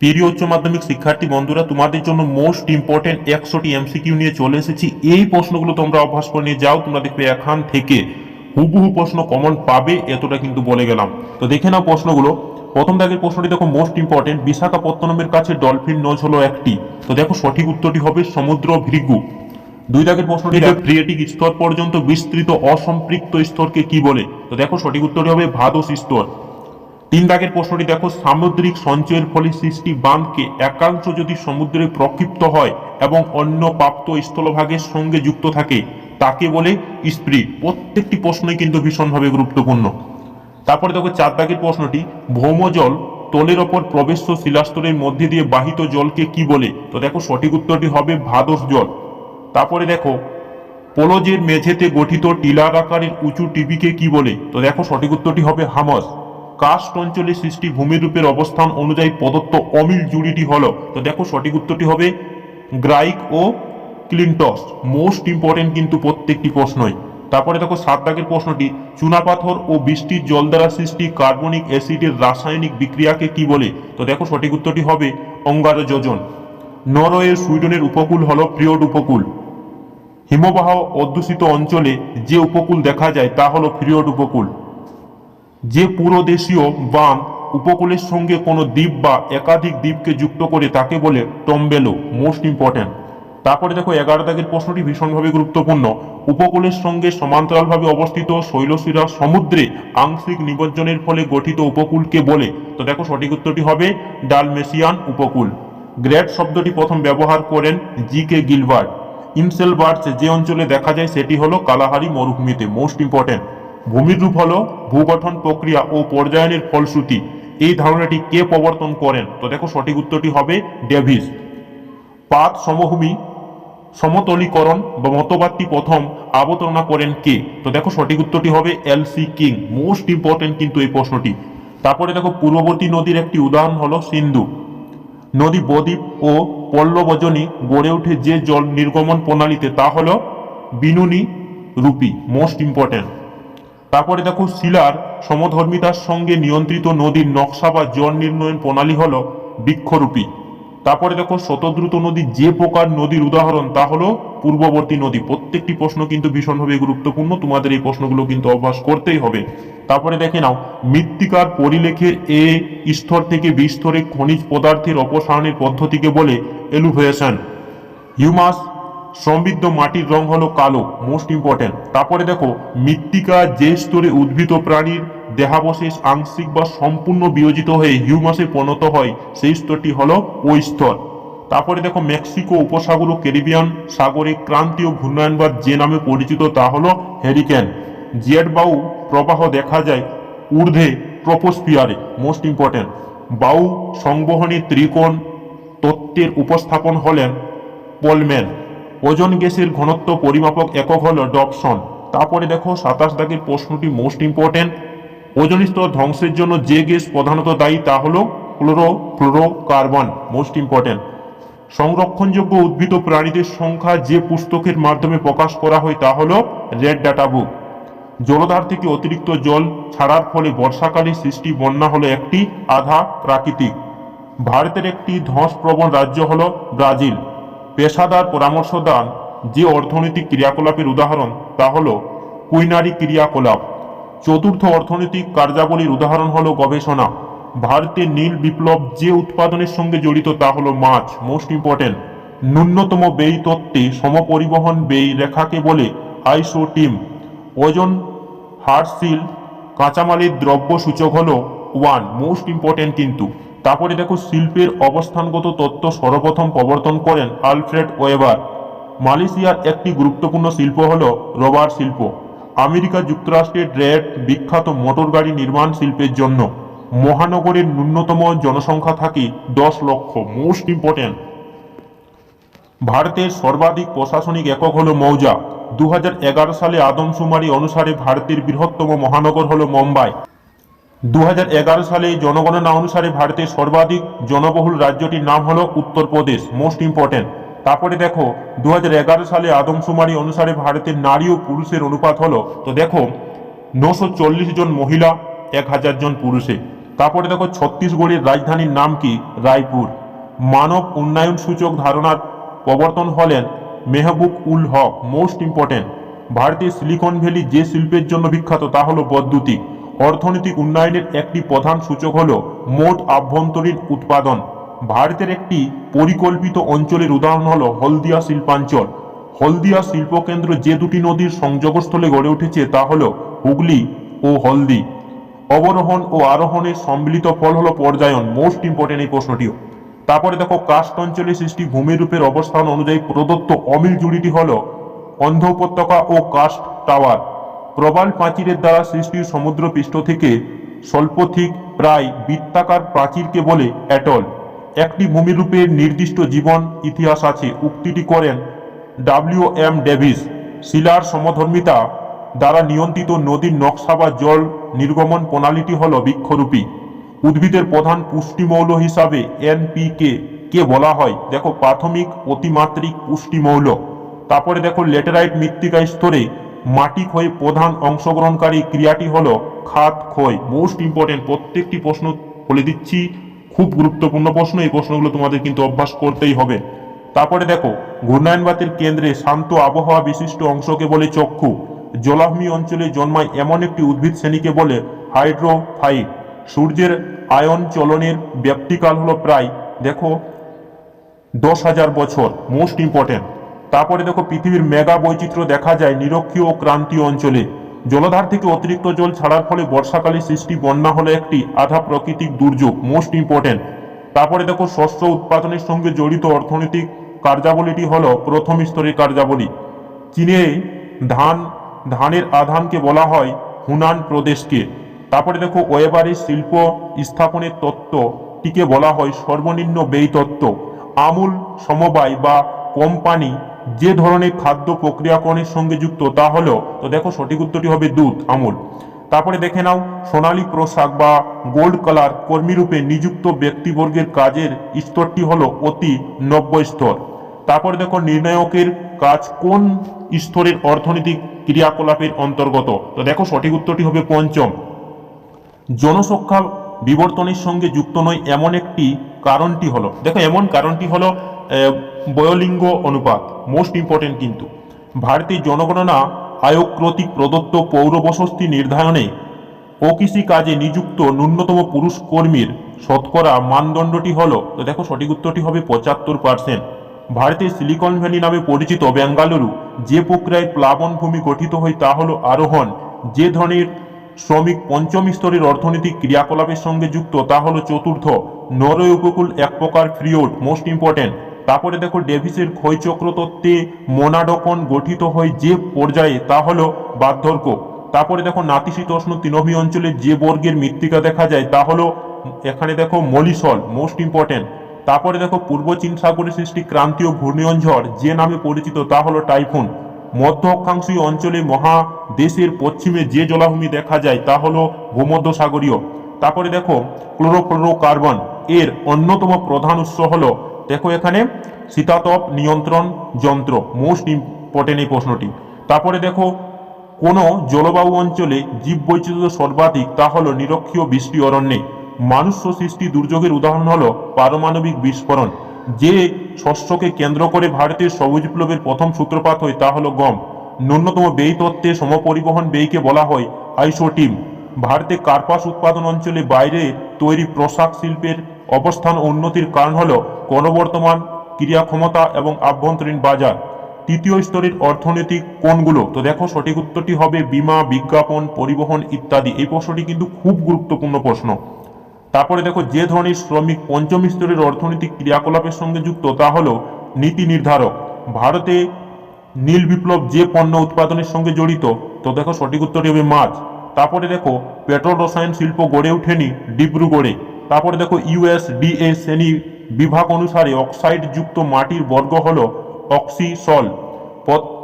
প্রিয় উচ্চ মাধ্যমিক শিক্ষার্থী বন্ধুরা, তোমাদের জন্য মোস্ট ইম্পর্টেন্ট একশোটি এমসিকিউ নিয়ে চলে এসেছি। এই প্রশ্নগুলো তোমরা অভ্যাস করে নিয়ে যাও, তোমরা দেখবে এখান থেকে হুবহু প্রশ্ন কমন পাবে, এতটা কিন্তু বলে গেলাম। তো দেখে নাও প্রশ্নগুলো। প্রথম দাগের প্রশ্নটি দেখো মোস্ট ইম্পর্টেন্ট বিশাখাপত্তনমের কাছে ডলফিন নজ হলো একটি। তো দেখো, সঠিক উত্তরটি হবে সমুদ্র ভৃগু। দুই দাগের প্রশ্নটি ক্রিয়েটিক স্তর পর্যন্ত বিস্তৃত, অসম্পৃক্ত স্তরকে কি বলে? তো দেখো, সঠিক উত্তরটি হবে ভাদস স্তর। তিন দাগের প্রশ্নটি দেখো, সামুদ্রিক সঞ্চয়ের ফলে সৃষ্টি বাঁধকে একাংশ যদি সমুদ্রে প্রক্ষিপ্ত হয় এবং অন্য প্রাপ্ত স্থলভাগের সঙ্গে যুক্ত থাকে, তাকে বলে স্প্রিট প্রত্যেকটি প্রশ্নই কিন্তু ভীষণভাবে গুরুত্বপূর্ণ। তারপরে দেখো, চার দাগের প্রশ্নটি, ভৌমজল তলের ওপর প্রবেশ্য শিলাস্তরের মধ্যে দিয়ে বাহিত জলকে কি বলে? তো দেখো, সঠিক উত্তরটি হবে ভাদস জল। তারপরে দেখো, পোলজের মেঝেতে গঠিত টিলার আকারের উঁচু টিভিকে কি বলে? তো দেখো, সঠিক উত্তরটি হবে হামস। কাস্ট অঞ্চলে সৃষ্টি ভূমিরূপের অবস্থান অনুযায়ী প্রদত্ত অমিল জুড়িটি হল। তো দেখো সঠিক উত্তরটি হবে গ্রাইক ও ক্লিনটস। মোস্ট ইম্পর্টেন্ট কিন্তু প্রত্যেকটি প্রশ্নই। তারপরে দেখো সাত দাগের প্রশ্নটি চুনাপাথর ও বৃষ্টির জল দ্বারা সৃষ্টি কার্বনিক অ্যাসিডের রাসায়নিক বিক্রিয়াকে কি বলে? তো দেখো সঠিক উত্তরটি হবে অঙ্গার যোজন। নরওয়ের সুইডনের উপকূল হল ফ্রিয়ড উপকূল। হিমবাহ অধ্যুষিত অঞ্চলে যে উপকূল দেখা যায় তা হলো ফ্রিয়ড উপকূল। যে পুরো দেশীয় বাঁধ উপকূলের সঙ্গে কোনো দ্বীপ বা একাধিক দ্বীপকে যুক্ত করে তাকে বলে টম্বেলো মোস্ট ইম্পর্ট্যান্ট তারপরে দেখো এগারো দাগের প্রশ্নটি ভীষণভাবে গুরুত্বপূর্ণ। উপকূলের সঙ্গে সমান্তরালভাবে অবস্থিত শৈলশিরা সমুদ্রে আংশিক নিমজ্জনের ফলে গঠিত উপকূলকে বলে। তো দেখো সঠিক উত্তরটি হবে ডালমেসিয়ান উপকূল। গ্রেট শব্দটি প্রথম ব্যবহার করেন জি কে গিলবার্ট। ইনসেল বার্ডস যে অঞ্চলে দেখা যায় সেটি হলো কালাহারি মরুভূমিতে মোস্ট ইম্পর্ট্যান্ট ভূমির রূপ হলো ভূগঠন প্রক্রিয়া ও পর্যায়নের ফলশ্রুতি। এই ধারণাটি কে প্রবর্তন করেন? তো দেখো সঠিক উত্তরটি হবে ডেভিস। পাত সমভূমি, সমতলীকরণ বা মতবাদটি প্রথম অবতারণা করেন কে? তো দেখো সঠিক উত্তরটি হবে L C king. Most important কিন্তু এই প্রশ্নটি। তারপরে দেখো পূর্ববর্তী নদীর একটি উদাহরণ হলো সিন্ধু। নদী বদ্বীপ ও পল্লবজনী গড়ে ওঠে যে জল নির্গমন প্রণালীতে, তা হলো বিনুনি রূপী, মোস্ট ইম্পর্টেন্ট। তারপরে দেখো শিলার সমধর্মিতার সঙ্গে নিয়ন্ত্রিত নদীর নকশা বা জল নির্ণয়ন প্রণালী হলো বৃক্ষরূপী। তারপরে দেখো শতদ্রুত নদী যে প্রকার নদীর উদাহরণ, তা হলো পূর্ববর্তী নদী। প্রত্যেকটি প্রশ্ন কিন্তু ভীষণভাবে গুরুত্বপূর্ণ, তোমাদের এই প্রশ্নগুলো কিন্তু অভ্যাস করতেই হবে। তারপরে দেখে নাও, মৃত্তিকার পরিলেখের এ স্তর থেকে বি স্তরে খনিজ পদার্থের অপসারণের পদ্ধতিকে বলে এলুভেশন হিউমাস সমৃদ্ধ মাটির রং হলো কালো মোস্ট ইম্পর্টেন্ট তারপরে দেখো, মৃত্তিকা যে স্তরে উদ্ভিদ প্রাণীর দেহাবশেষ, আংশিক বা সম্পূর্ণ বিয়োজিত হয়ে হিউমাসে পরিণত হয়, সেই স্তরটি হলো ওই স্তর। তারপরে দেখো, মেক্সিকো উপসাগর ও ক্যারিবিয়ান সাগরে ক্রান্তীয় ঘূর্ণায়ন বা যে নামে পরিচিত তা হলো হ্যারিকেন জেট বাউ প্রবাহ দেখা যায় ঊর্ধ্বে ট্রপোস্ফিয়ারে মোস্ট ইম্পর্টেন্ট বাউ সংবহনী ত্রিকোণ তত্ত্বের উপস্থাপন হলেন পোলম্যান। ওজন গ্যাসের ঘনত্ব পরিমাপক একক হল ডপসন। তারপরে দেখো সাতাশ দাগের প্রশ্নটি মোস্ট ইম্পর্টেন্ট ওজন স্তর ধ্বংসের জন্য যে গ্যাস প্রধানত দায়ী তা হল ক্লোরো ফ্লোরোকার্বন মোস্ট ইম্পর্টেন্ট সংরক্ষণযোগ্য উদ্ভিদ ও প্রাণীদের সংখ্যা যে পুস্তকের মাধ্যমে প্রকাশ করা হয় তা হল রেড ডাটা বুক। জলধার থেকে অতিরিক্ত জল ছাড়ার ফলে বর্ষাকালে সৃষ্টি বন্যা হলো একটি আধা প্রাকৃতিক। ভারতের একটি ধ্বংসপ্রবণ রাজ্য হলো ব্রাজিল। পেশাদার পরামর্শদান যে অর্থনৈতিক ক্রিয়াকলাপের উদাহরণ তা হলো কুইনারি ক্রিয়াকলাপ। চতুর্থ অর্থনৈতিক কার্যাবলীর উদাহরণ হলো গবেষণা। ভারতের নীল বিপ্লব যে উৎপাদনের সঙ্গে জড়িত তা হলো মাছ মোস্ট ইম্পর্টেন্ট ন্যূনতম ব্যয় তত্ত্বে সমপরিবহন ব্যয় রেখাকে বলে আইসো টিম। ওজন হার্সিল কাঁচামালের দ্রব্য সূচক হলো ওয়ান মোস্ট ইম্পর্টেন্ট কিন্তু। তারপরে দেখো শিল্পের অবস্থানগত তত্ত্ব সর্বপ্রথম প্রবর্তন করেন আলফ্রেড ওয়েবার। মালয়েশিয়ার একটি গুরুত্বপূর্ণ শিল্প হল রবার শিল্প। আমেরিকা যুক্তরাষ্ট্রের ড্রেড বিখ্যাত মোটর গাড়ি নির্মাণ শিল্পের জন্য। মহানগরের ন্যূনতম জনসংখ্যা থাকে দশ লক্ষ। Most important. ভারতের সর্বাধিক প্রশাসনিক একক হল মৌজা। দু হাজার এগারো সালে আদমশুমারি অনুসারে ভারতের বৃহত্তম মহানগর হল মুম্বাই। দু হাজার এগারো সালে জনগণনা অনুসারে ভারতের সর্বাধিক জনবহুল রাজ্যটির নাম হলো উত্তরপ্রদেশ মোস্ট ইম্পর্টেন্ট তারপরে দেখো দু হাজার এগারো সালে আদমশুমারি অনুসারে ভারতের নারী ও পুরুষের অনুপাত হলো, তো দেখো, নশো জন মহিলা এক হাজার জন পুরুষে। তারপরে দেখো, ছত্তিশগড়ের রাজধানীর নাম কি? রায়পুর। মানব উন্নয়ন সূচক ধারণার প্রবর্তন হলেন মেহবুব উল হক মোস্ট ইম্পর্টেন্ট ভারতের সিলিকন ভ্যালি যে শিল্পের জন্য বিখ্যাত, তা হলো বৈদ্যুতিক। অর্থনৈতিক উন্নয়নের একটি প্রধান সূচক হল মোট আভ্যন্তরীণ উৎপাদন। ভারতের একটি পরিকল্পিত অঞ্চলের উদাহরণ হল হলদিয়া শিল্পাঞ্চল। হলদিয়া শিল্পকেন্দ্র যে দুটি নদীর সংযোগস্থলে গড়ে উঠেছে তা হল হুগলি ও হলদি। অবরোহণ ও আরোহণের সম্মিলিত ফল হল পর্যায়ন মোস্ট ইম্পর্টেন্ট এই প্রশ্নটিও। তারপরে দেখো, কাস্ট অঞ্চলে সৃষ্টি ভূমিরূপের অবস্থান অনুযায়ী প্রদত্ত অমিল জুড়িটি হল অন্ধ উপত্যকা ও কাস্ট টাওয়ার। প্রবাল প্রাচীরের দ্বারা সৃষ্টি সমুদ্র পৃষ্ঠ থেকে স্বল্পথিক, প্রায় বৃত্তাকার প্রাচীরকে বলে অ্যাটল। একটি ভূমিরূপের নির্দিষ্ট জীবন, ইতিহাস আছে, উক্তিটি করেন ডাব্লিউ এম ডেভিস। শিলার সমধর্মিতা দ্বারা নিয়ন্ত্রিত নদীর নকশা বা জল নির্গমন প্রণালীটি হল বৃক্ষরূপী। উদ্ভিদের প্রধান পুষ্টিমৌল হিসাবে এনপিকে কে বলা হয়? দেখো, প্রাথমিক, অতিমাত্রিক পুষ্টিমৌল। তারপরে দেখো, লেটেরাইট মৃত্তিকা স্তরে মাটি ক্ষয়ে প্রধান অংশগ্রহণকারী ক্রিয়াটি হলো খাত ক্ষয়। মোস্ট ইম্পর্টেন্ট প্রত্যেকটি প্রশ্ন বলে দিচ্ছি। খুব গুরুত্বপূর্ণ প্রশ্ন, এই প্রশ্নগুলো তোমাদের কিন্তু অভ্যাস করতেই হবে। তারপরে দেখো, ঘূর্ণায়নবাতের কেন্দ্রে শান্ত আবহাওয়া বিশিষ্ট অংশকে বলে চক্ষু। জলাভূমি অঞ্চলে জন্মায় এমন একটি উদ্ভিদ শ্রেণীকে বলে হাইড্রোফাইট। সূর্যের আয়ন চলনের ব্যাপ্তিকাল হলো প্রায়, দেখো, দশ হাজার বছর। মোস্ট ইম্পর্টেন্ট তারপরে দেখো পৃথিবীর মেগা বৈচিত্র্য দেখা যায় নিরক্ষীয় ও ক্রান্তীয় অঞ্চলে। জলধার থেকে অতিরিক্ত জল ছাড়ার ফলে বর্ষাকালে সৃষ্টি বন্যা হলো একটি আধা প্রাকৃতিক দুর্যোগ মোস্ট ইম্পর্টেন্ট তারপরে দেখো শস্য উৎপাদনের সঙ্গে জড়িত অর্থনৈতিক কার্যাবলীটি হলো প্রথম স্তরের কার্যাবলী। চীনে ধান, ধানের আধানকে বলা হয় হুনান প্রদেশকে। তারপরে দেখো ওয়েবারের শিল্প স্থাপনের তত্ত্বটিকে বলা হয় সর্বনিম্ন ব্যয় তত্ত্ব। আমূল সমবায় বা কোম্পানি যে ধরনের খাদ্য প্রক্রিয়াকরণের সঙ্গে যুক্ত, তা হলো, তো দেখো সঠিক উত্তরটি হবে দুধ, আমূল। তারপরে দেখে নাও, সোনালী পোশাক বা গোল্ড কালার কর্মীরূপে নিযুক্ত ব্যক্তিবর্গের কাজের স্তরটি হলো অতি নব্য স্তর। তারপরে দেখো নির্ণায়কের কাজ কোন স্তরের অর্থনৈতিক ক্রিয়াকলাপের অন্তর্গত, তো দেখো সঠিক উত্তরটি হবে পঞ্চম। জনসংখ্যা বিবর্তনের সঙ্গে যুক্ত নয়, এমন একটি কারণটি হলো। দেখো, এমন কারণটি হলো বয়লিঙ্গ অনুপাত মোস্ট ইম্পর্টেন্ট কিন্তু। ভারতীয় জনগণনা আয়োগ কর্তৃক প্রদত্ত পৌর বসতি নির্ধারণে অকৃষি কাজে নিযুক্ত ন্যূনতম পুরুষ কর্মীর শতকরা মানদণ্ডটি হল, তো দেখো সঠিক উত্তরটি হবে পঁচাত্তর পার্সেন্ট ভারতের সিলিকন ভ্যালি নামে পরিচিত বেঙ্গালুরু যে প্রক্রিয়ায় প্লাবন ভূমি গঠিত হয় তা হলো আরোহণ। যে ধরনের শ্রমিক পঞ্চম স্তরের অর্থনৈতিক ক্রিয়াকলাপের সঙ্গে যুক্ত, তা হলো চতুর্থ। নরওয়ে উপকূল এক প্রকার ফ্রিওড মোস্ট ইম্পর্টেন্ট তারপরে দেখো ডেভিসের ক্ষয়চক্র তত্ত্বে মোনাডকন গঠিত হয় যে পর্যায়ে, তা হলো বার্ধক্য। তারপরে দেখো নাতিশীতোষ্ণ তৃণভূমি অঞ্চলে যে বর্গের মৃত্তিকা দেখা যায়, তা হলো এখানে দেখো মলিসল মোস্ট ইম্পর্টেন্ট তারপরে দেখো পূর্ব চীন সাগরে সৃষ্টি ক্রান্তীয় ঘূর্ণিয়ন ঝড় যে নামে পরিচিত, তা হলো টাইফুন। মধ্য অক্ষাংশীয় অঞ্চলে মহাদেশের পশ্চিমে যে জলাভূমি দেখা যায় তা হলো ভূমধ্যসাগরীয়। তারপরে দেখো, ক্লোরোফ্লোরোকার্বন এর অন্যতম প্রধান উৎস হলো, দেখো এখানে, শীতাতপ নিয়ন্ত্রণ যন্ত্র মোস্ট ইম্পর্টেন্ট এই প্রশ্নটি। তারপরে দেখো, কোনো জলবায়ু অঞ্চলে জীববৈচিত্র্য সর্বাধিক তা হলো নিরক্ষীয় বৃষ্টি অরণ্যে। মানুষ সৃষ্টি দুর্যোগের উদাহরণ হলো পারমাণবিক বিস্ফোরণ। যে শস্যকে কেন্দ্র করে ভারতের সবুজ বিপ্লবের প্রথম সূত্রপাত হয়, তা হলো গম। ন্যূনতম ব্যয় তত্ত্বে সমপরিবহন ব্যয়কে বলা হয় আইসোটিম। ভারতে কার্পাস উৎপাদন অঞ্চলে বাইরে তৈরি পোশাক শিল্পের অবস্থান উন্নতির কারণ হলো ক্রমবর্তমান ক্রিয়া ক্ষমতা এবং আভ্যন্তরীণ বাজার। তৃতীয় স্তরের অর্থনৈতিক কোনগুলো তো দেখো সঠিক উত্তরটি হবে বীমা, বিজ্ঞাপন, পরিবহন ইত্যাদি। এই প্রশ্নটি কিন্তু খুব গুরুত্বপূর্ণ প্রশ্ন। তারপরে দেখো যে ধরনের শ্রমিক পঞ্চম স্তরের অর্থনৈতিক ক্রিয়াকলাপের সঙ্গে যুক্ত, তা হলো নীতি নির্ধারক। ভারতে নীল বিপ্লব যে পণ্য উৎপাদনের সঙ্গে জড়িত, তো দেখো সঠিক উত্তরটি হবে মাছ। তারপরে দেখো পেট্রোল, রসায়ন, শিল্প গড়ে ওঠেনি ডিব্রুগড়ে। তারপরে দেখো ইউএসডিএ শ্রেণি বিভাগ অনুসারে অক্সাইড যুক্ত মাটির বর্গ হলো অক্সিসল।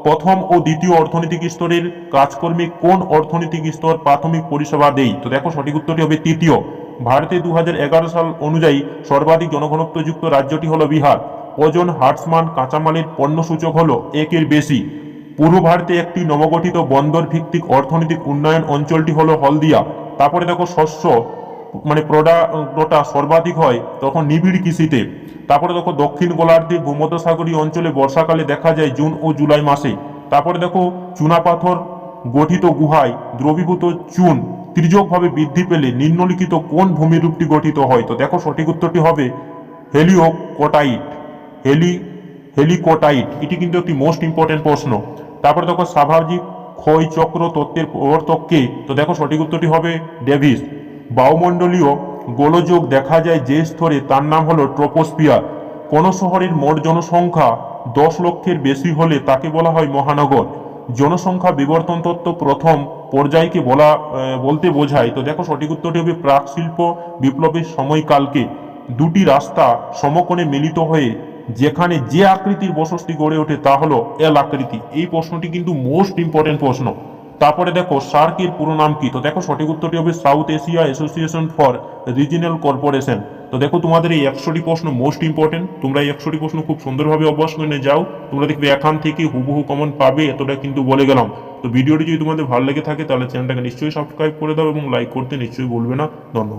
প্রথম ও দ্বিতীয় অর্থনৈতিক স্তরের কাজকর্মী কোন অর্থনৈতিক স্তর প্রাথমিক পরিষেবা দেয়? তো দেখো সঠিক উত্তরটি হবে তৃতীয়। ভারতে দু হাজার এগারো সাল অনুযায়ী সর্বাধিক জনঘনত্বযুক্ত রাজ্যটি হলো বিহার। ওজন হার্টসমান কাঁচামালের পণ্য সূচক হলো একের বেশি। পূর্ব ভারতে একটি নবগঠিত বন্দর ভিত্তিক অর্থনৈতিক উন্নয়ন অঞ্চলটি হলো হলদিয়া। তারপরে দেখো শস্য মানে প্রোডাক্টটা সর্বাধিক হয় তখন নিবিড় কৃষিতে। তারপরে দেখো দক্ষিণ গোলার্ধে ভূমধ্যসাগরীয় অঞ্চলে বর্ষাকালে দেখা যায় জুন ও জুলাই মাসে। তারপরে দেখো চুনাপাথর গঠিত গুহায় দ্রবীভূত চুন। ত্রিজকভাবে বৃদ্ধি পেলে নিম্নলিখিত কোন ভূমিরূপটি গঠিত হয়? তো দেখো সঠিক উত্তরটি হবে হেলিওকোটাইট। হেলি, হেলিকোটাইট। এটি কিন্তু একটি মোস্ট ইম্পর্টেন্ট প্রশ্ন। তারপরে দেখো স্বাভাবিক ক্ষয় চক্র তত্ত্বের প্রবর্তককে, তো দেখো সঠিক উত্তরটি হবে ডেভিস। বায়ুমণ্ডলীয় গোলযোগ দেখা যায় যে স্তরে, তার নাম হলো ট্রোপোস্ফিয়ার। কোন শহরের মোট জনসংখ্যা দশ লক্ষের বেশি হলে তাকে বলা হয় মহানগর। জনসংখ্যা বিবর্তন তত্ত্ব প্রথম পর্যায়কে বলা বলতে বোঝায়। তো দেখো সঠিক উত্তরটি হবে প্রাক শিল্প বিপ্লবের সময়কালকে। দুটি রাস্তা সমকোণে মিলিত হয়ে যেখানে যে আকৃতির বসতি গড়ে ওঠে তা হলো এল আকৃতি। এই প্রশ্নটি কিন্তু মোস্ট ইম্পর্টেন্ট প্রশ্ন। তারপরে দেখো সার্কির পুরো নাম কি? তো দেখো সঠিক উত্তরটি হবে South Asia Association for Regional Corporation. তো দেখো তোমাদের এই একশোটি প্রশ্ন মোস্ট ইম্পর্টেন্ট। তোমরা এই একশোটি প্রশ্ন খুব সুন্দরভাবে অভ্যাস করে যাও। তোমরা দেখবে এখান থেকে হুবহু কমন পাবে, এতটা কিন্তু বলে গেলাম। তো ভিডিওটি যদি তোমাদের ভালো লেগে থাকে, তাহলে চ্যানেলটাকে নিশ্চয়ই সাবস্ক্রাইব করে দাও এবং লাইক করতে নিশ্চয়ই বলবে না। ধন্যবাদ।